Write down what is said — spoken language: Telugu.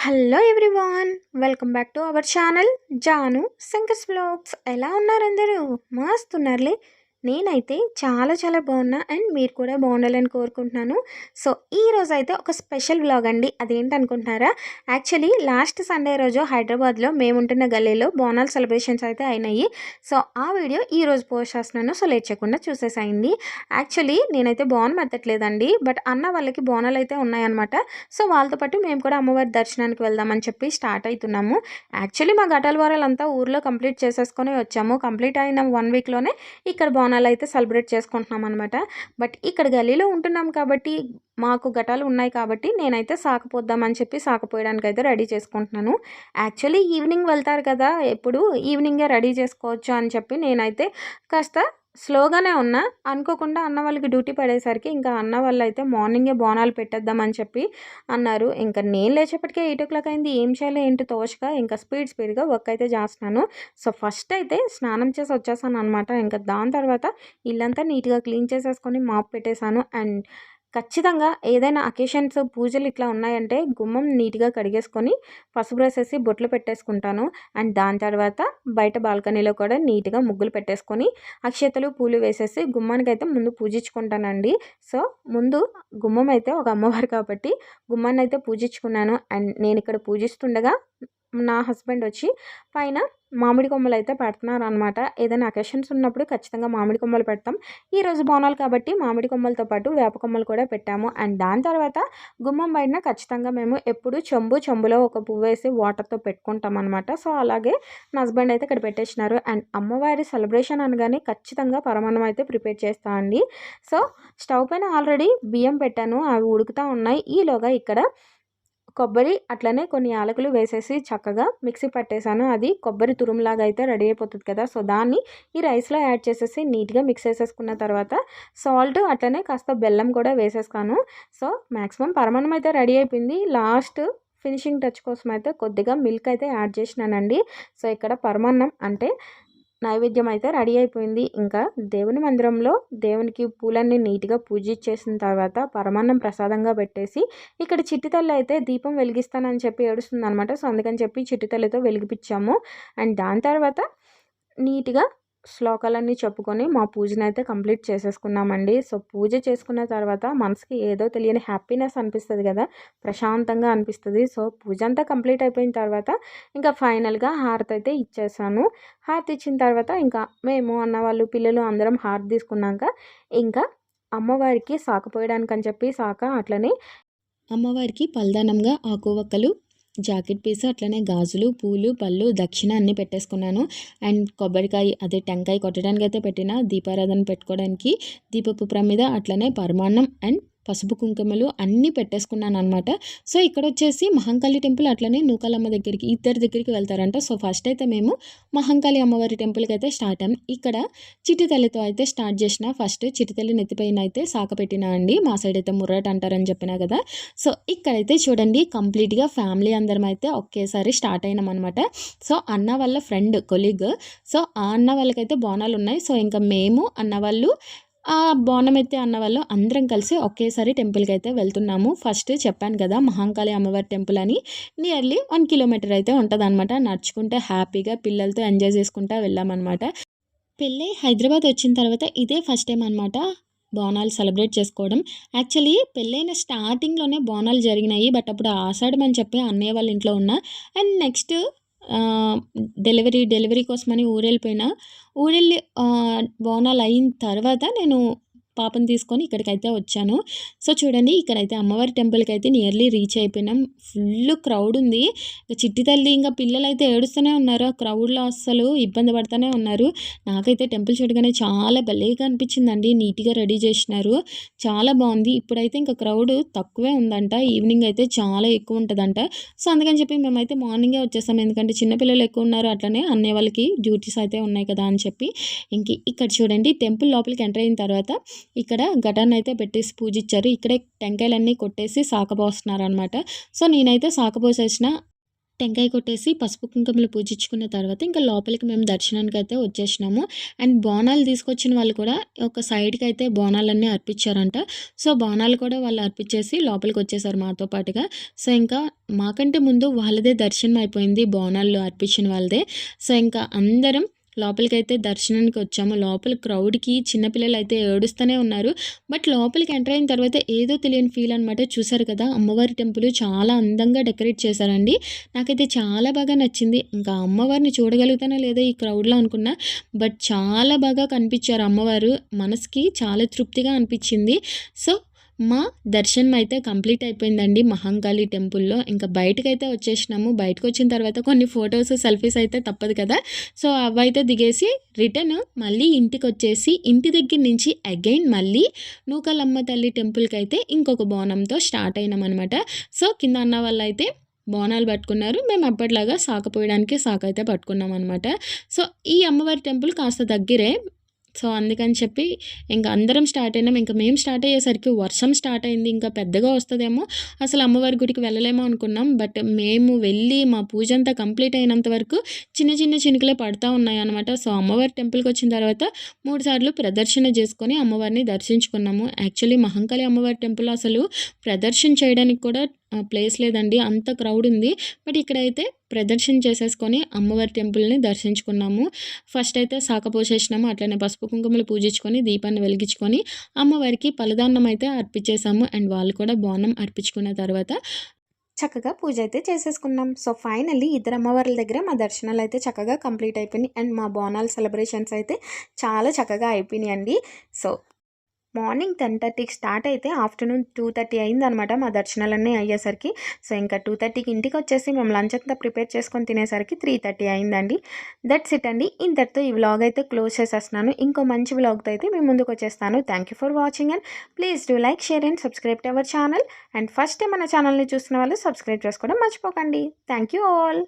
Hello everyone welcome back to our channel Janu Shankar's blogs ఎలా ఉన్నారు అందరూ? మస్తున్నారులే నేనైతే చాలా చాలా బాగున్నా అండ్ మీరు కూడా బాగుండాలని కోరుకుంటున్నాను. సో ఈ రోజు అయితే ఒక స్పెషల్ బ్లాగ్ అండి. అదేంటనుకుంటున్నారా? యాక్చువల్లీ లాస్ట్ సండే రోజు హైదరాబాద్లో మేముంటున్న గల్లీలో బోనాల్ సెలబ్రేషన్స్ అయితే అయినాయి. సో ఆ వీడియో ఈ రోజు పోస్ట్ చేస్తున్నాను. సో లేట్ చేయకుండా చూసేసాయండి. యాక్చువల్లీ నేనైతే బోన్ ఎత్తట్లేదండి. బట్ అన్న వాళ్ళకి బోనాలు అయితే ఉన్నాయన్నమాట. సో వాళ్ళతో పాటు మేము కూడా అమ్మవారి దర్శనానికి వెళ్దామని చెప్పి స్టార్ట్ అవుతున్నాము యాక్చువల్లీ మా గటాల వారాలంతా ఊర్లో కంప్లీట్ చేసేసుకొని వచ్చాము. కంప్లీట్ అయిన వన్ వీక్లోనే ఇక్కడ బోనాలు అయితే సెలబ్రేట్ చేసుకుంటున్నాం అనమాట బట్ ఇక్కడ గల్లీలో ఉంటున్నాం కాబట్టి మాకు ఘటాలు ఉన్నాయి కాబట్టి నేనైతే సాకపోద్దామని చెప్పి సాకపోయడానికి అయితే రెడీ చేసుకుంటున్నాను. యాక్చువల్లీ ఈవినింగ్ వెళ్తారు కదా ఎప్పుడు ఈవినింగే రెడీ చేసుకోవచ్చు అని చెప్పి నేనైతే కాస్త స్లోగానే ఉన్నా అనుకోకుండా అన్న వాళ్ళకి డ్యూటీ పడేసరికి ఇంకా అన్న వాళ్ళు అయితే మార్నింగే బోనాలు పెట్టేద్దామని చెప్పి అన్నారు. ఇంకా నేను లేచేపటికే ఎయిట్ ఓ క్లాక్ అయింది. ఏం చేయాలి ఏంటి తోచక ఇంకా స్పీడ్ స్పీడ్గా వర్క్ అయితే చేస్తున్నాను. సో ఫస్ట్ అయితే స్నానం చేసి వచ్చేసాను అనమాట ఇంకా దాని తర్వాత ఇల్లంతా నీట్గా క్లీన్ చేసేసుకొని మాప్ పెట్టేశాను. అండ్ ఖచ్చితంగా ఏదైనా అకేషన్స్ పూజలు ఇట్లా ఉన్నాయంటే గుమ్మం నీట్గా కడిగేసుకొని పసుపు వేసేసి బొట్లు పెట్టేసుకుంటాను. అండ్ దాని తర్వాత బయట బాల్కనీలో కూడా నీట్గా ముగ్గులు పెట్టేసుకొని అక్షతలు పూలు వేసేసి గుమ్మానికి అయితే ముందు పూజించుకుంటానండి. సో ముందు గుమ్మం అయితే ఒక అమ్మవారు కాబట్టి గుమ్మాన్ని అయితే పూజించుకున్నాను. అండ్ నేను ఇక్కడ పూజిస్తుండగా నా హస్బెండ్ వచ్చి పైన మామిడి కొమ్మలు అయితే పెడుతున్నారు అనమాట ఏదైనా అకేషన్స్ ఉన్నప్పుడు ఖచ్చితంగా మామిడి కొమ్మలు పెడతాం. ఈరోజు బోనాలు కాబట్టి మామిడి కొమ్మలతో పాటు వేప కొమ్మలు కూడా పెట్టాము. అండ్ దాని తర్వాత గుమ్మం బయటన ఖచ్చితంగా మేము ఎప్పుడు చెంబు చెంబులో ఒక పువ్వు వేసి వాటర్తో పెట్టుకుంటాం అనమాట సో అలాగే నా హస్బెండ్ అయితే ఇక్కడ పెట్టేసినారు. అండ్ అమ్మవారి సెలబ్రేషన్ అనగానే ఖచ్చితంగా పరమాన్నం అయితే ప్రిపేర్ చేస్తా అండి. సో స్టవ్ పైన ఆల్రెడీ బియ్యం పెట్టాను. అవి ఉడుకుతూ ఉన్నాయి. ఈలోగా ఇక్కడ కొబ్బరి అట్లనే కొన్ని యాలకులు వేసేసి చక్కగా మిక్సీ పట్టేశాను అది కొబ్బరి తురుములాగా అయితే రెడీ అయిపోతుంది కదా. సో దాన్ని ఈ రైస్లో యాడ్ చేసేసి నీట్గా మిక్స్ చేసేసుకున్న తర్వాత సాల్ట్ అట్లనే కాస్త బెల్లం కూడా వేసేస్తాను. సో మ్యాక్సిమం పరమాణం అయితే రెడీ అయిపోయింది. లాస్ట్ ఫినిషింగ్ టచ్ కోసం అయితే కొద్దిగా మిల్క్ అయితే యాడ్ చేసినానండి. సో ఇక్కడ పరమాన్నం అంటే నైవేద్యం అయితే రెడీ అయిపోయింది. ఇంకా దేవుని మందిరంలో దేవునికి పూలన్నీ నీట్గా పూజించేసిన తర్వాత పరమాన్నం ప్రసాదంగా పెట్టేసి ఇక్కడ చిట్టితల్లి అయితే దీపం వెలిగిస్తానని చెప్పి ఏడుస్తుంది అనమాట సో అందుకని చెప్పి చిట్టితల్లితో వెలిగిపించాము అండ్ దాని తర్వాత నీట్గా శ్లోకాలన్నీ చెప్పుకొని మా పూజను అయితే కంప్లీట్ చేసేసుకున్నామండి. సో పూజ చేసుకున్న తర్వాత మనసుకి ఏదో తెలియని హ్యాపీనెస్ అనిపిస్తుంది కదా ప్రశాంతంగా అనిపిస్తుంది. సో పూజ అంతా కంప్లీట్ అయిపోయిన తర్వాత ఇంకా ఫైనల్గా హారతి అయితే ఇచ్చేసాను. హారతి ఇచ్చిన తర్వాత ఇంకా మేము అన్నవాళ్ళు పిల్లలు అందరం హారతి తీసుకున్నాక ఇంకా అమ్మవారికి సాకపోయడానికి అని చెప్పి సాక అట్లనే అమ్మవారికి పల్దానంగా ఆకువక్కలు జాకెట్ పీస్ అట్లనే గాజులు పూలు పళ్ళు దక్షిణ అన్నీ పెట్టేసుకున్నాను. అండ్ కొబ్బరికాయ అదే టెంకాయ కొట్టడానికి అయితే పెట్టిన దీపారాధన పెట్టుకోవడానికి దీపపు ప్రమిద అట్లనే పరమాన్నం అండ్ పసుపు కుంకుమలు అన్నీ పెట్టేసుకున్నాను అనమాట సో ఇక్కడ వచ్చేసి మహంకాళి టెంపుల్ అట్లనే నూకాలమ్మ దగ్గరికి ఇద్దరి దగ్గరికి వెళ్తారంట. సో ఫస్ట్ అయితే మేము మహంకాళి అమ్మవారి టెంపుల్కి అయితే స్టార్ట్ అయ్యాం. ఇక్కడ చిటితల్లితో అయితే స్టార్ట్ చేసిన ఫస్ట్ చిటితల్లి నెత్తిపైన అయితే సాక పెట్టినా అండి. మా సైడ్ అయితే ముర్రట్ అంటారని చెప్పినా కదా. సో ఇక్కడైతే చూడండి కంప్లీట్గా ఫ్యామిలీ అందరం అయితే ఒకేసారి స్టార్ట్ అయినాం అనమాట సో అన్న వాళ్ళ ఫ్రెండ్ కొలీగ్. సో ఆ అన్న వాళ్ళకైతే బోనాలు ఉన్నాయి సో ఇంకా మేము అన్న వాళ్ళు ఆ బోనమెత్తి అన్న వాళ్ళు అందరం కలిసి ఒకేసారి టెంపుల్కి అయితే వెళ్తున్నాము. ఫస్ట్ చెప్పాను కదా మహాంకాళి అమ్మవారి టెంపుల్ అని. నియర్లీ వన్ కిలోమీటర్ అయితే ఉంటుంది అనమాట నడుచుకుంటే హ్యాపీగా పిల్లలతో ఎంజాయ్ చేసుకుంటా వెళ్ళామన్నమాట. పెళ్ళి హైదరాబాద్ వచ్చిన తర్వాత ఇదే ఫస్ట్ టైం అనమాట బోనాలు సెలబ్రేట్ చేసుకోవడం. యాక్చువల్లీ పెళ్ళైన స్టార్టింగ్లోనే బోనాలు జరిగినాయి. బట్ అప్పుడు ఆషాఢం అని చెప్పి అన్నయ్య వాళ్ళ ఇంట్లో ఉన్నా. అండ్ నెక్స్ట్ డెలివరీ డెలివరీ కోసమని ఊరెళ్ళిపోయినా ఊరెళ్ళి బోనాలు అయిన తర్వాత నేను పాపను తీసుకొని ఇక్కడికైతే వచ్చాను. సో చూడండి ఇక్కడైతే అమ్మవారి టెంపుల్కి అయితే నియర్లీ రీచ్ అయిపోయినాం. ఫుల్ క్రౌడ్ ఉంది. చిట్టి తల్లి ఇంకా పిల్లలు అయితే ఏడుస్తూనే ఉన్నారు. ఆ క్రౌడ్లో అస్సలు ఇబ్బంది పడుతూనే ఉన్నారు. నాకైతే టెంపుల్ చూడగానే చాలా భలేగా అనిపించిందండి. నీట్గా రెడీ చేసినారు. చాలా బాగుంది. ఇప్పుడైతే ఇంకా క్రౌడ్ తక్కువే ఉందంట. ఈవినింగ్ అయితే చాలా ఎక్కువ ఉంటుందంట. సో అందుకని చెప్పి మేమైతే మార్నింగే వచ్చేస్తాం ఎందుకంటే చిన్నపిల్లలు ఎక్కువ ఉన్నారు. అట్లనే అన్నయ్య వాళ్ళకి డ్యూటీస్ అయితే ఉన్నాయి కదా అని చెప్పి. ఇంక ఇక్కడ చూడండి టెంపుల్ లోపలికి ఎంటర్ అయిన తర్వాత ఇక్కడ ఘటన అయితే పెట్టేసి పూజించారు ఇక్కడే టెంకాయలన్నీ కొట్టేసి సాకబోస్తున్నారు అనమాట సో నేనైతే సాకబోసేసిన టెంకాయ కొట్టేసి పసుపు కుంకుమలు పూజించుకున్న తర్వాత ఇంకా లోపలికి మేము దర్శనానికి అయితే వచ్చేసినాము. అండ్ బోనాలు తీసుకొచ్చిన వాళ్ళు కూడా ఒక సైడ్కి అయితే బోనాలన్నీ అర్పించారంట. సో బోనాలు కూడా వాళ్ళు అర్పించేసి లోపలికి వచ్చేసారు మాతో పాటుగా. సో ఇంకా మాకంటే ముందు వాళ్ళదే దర్శనం అయిపోయింది బోనాలు అర్పించిన వాళ్ళదే. సో ఇంకా అందరం లోపలికి అయితే దర్శనానికి వచ్చాము. లోపల క్రౌడ్కి చిన్నపిల్లలు అయితే ఏడుస్తూనే ఉన్నారు. బట్ లోపలికి ఎంటర్ అయిన తర్వాత ఏదో తెలియని ఫీల్ అనమాట చూసారు కదా అమ్మవారి టెంపుల్ చాలా అందంగా డెకరేట్ చేశారండి. నాకైతే చాలా బాగా నచ్చింది. ఇంకా అమ్మవారిని చూడగలుగుతానో లేదో ఈ క్రౌడ్లో అనుకున్నా. బట్ చాలా బాగా కనిపించారు అమ్మవారు. మనసుకి చాలా తృప్తిగా అనిపించింది. సో మా దర్శనం అయితే కంప్లీట్ అయిపోయిందండి మహంకాళి టెంపుల్లో. ఇంకా బయటకైతే వచ్చేసినాము. బయటకు వచ్చిన తర్వాత కొన్ని ఫొటోస్ సెల్ఫీస్ అయితే తప్పదు కదా. సో అవైతే దిగేసి రిటర్న్ మళ్ళీ ఇంటికి వచ్చేసి ఇంటి దగ్గర నుంచి అగైన్ మళ్ళీ నూకలమ్మ తల్లి టెంపుల్కి అయితే ఇంకొక బోనంతో స్టార్ట్ అయినాం అనమాట సో కింద అన్న వాళ్ళు అయితే బోనాలు పట్టుకున్నారు. మేము అప్పట్లాగా సాకపోయడానికి సాక అయితే పట్టుకున్నాం అనమాట సో ఈ అమ్మవారి టెంపుల్ కాస్త దగ్గరే సో అందుకని చెప్పి ఇంకా అందరం స్టార్ట్ అయినాం. ఇంకా మేము స్టార్ట్ అయ్యేసరికి వర్షం స్టార్ట్ అయింది. ఇంకా పెద్దగా వస్తుందేమో అసలు అమ్మవారి గుడికి వెళ్ళలేమో అనుకున్నాం. బట్ మేము వెళ్ళి మా పూజ అంతా కంప్లీట్ అయినంత వరకు చిన్న చిన్న చినుకులే పడతా ఉన్నాయి అనమాట సో అమ్మవారి టెంపుల్కి వచ్చిన తర్వాత మూడు సార్లు ప్రదర్శన చేసుకొని అమ్మవారిని దర్శించుకున్నాము. యాక్చువల్లీ మహంకాళి అమ్మవారి టెంపుల్ అసలు ప్రదర్శన చేయడానికి కూడా ప్లేస్ లేదండి. అంత క్రౌడ్ ఉంది. బట్ ఇక్కడైతే ప్రదర్శన చేసేసుకొని అమ్మవారి టెంపుల్ని దర్శించుకున్నాము. ఫస్ట్ అయితే శాఖ పోసేసినాము అట్లనే పసుపు కుంకుమలు పూజించుకొని దీపాన్ని వెలిగించుకొని అమ్మవారికి పలదాన్నం అయితే అర్పించేసాము అండ్ వాళ్ళు కూడా బోనం అర్పించుకున్న తర్వాత చక్కగా పూజ అయితే చేసేసుకున్నాం. సో ఫైనల్లీ ఇద్దరు అమ్మవార్ల దగ్గర మా దర్శనాలు అయితే చక్కగా కంప్లీట్ అయిపోయినాయి. అండ్ మా బోనాల సెలబ్రేషన్స్ అయితే చాలా చక్కగా అయిపోయినాయి అండి సో మార్నింగ్ టెన్ థర్టీకి స్టార్ట్ అయితే ఆఫ్టర్నూన్ టూ థర్టీ అయిందనమాట మా దర్శనాలన్నీ అయ్యేసరికి. సో ఇంకా టూ థర్టీకి ఇంటికి వచ్చేసి మేము లంచ్ అంతా ప్రిపేర్ చేసుకొని తినేసరికి త్రీ థర్టీ అయిందండి. దట్స్ ఇట్ అండి. ఇంతటితో ఈ వ్లాగ్ అయితే క్లోజ్ చేసేస్తున్నాను. ఇంకో మంచి వ్లాగ్తో అయితే మేము ముందుకు వచ్చేస్తాను. Thank you for watching and please do like share and subscribe to our channel and first time మన ఛానల్ని చూసిన వాళ్ళు సబ్స్క్రైబ్ చేసుకోవడం మర్చిపోకండి. Thank you all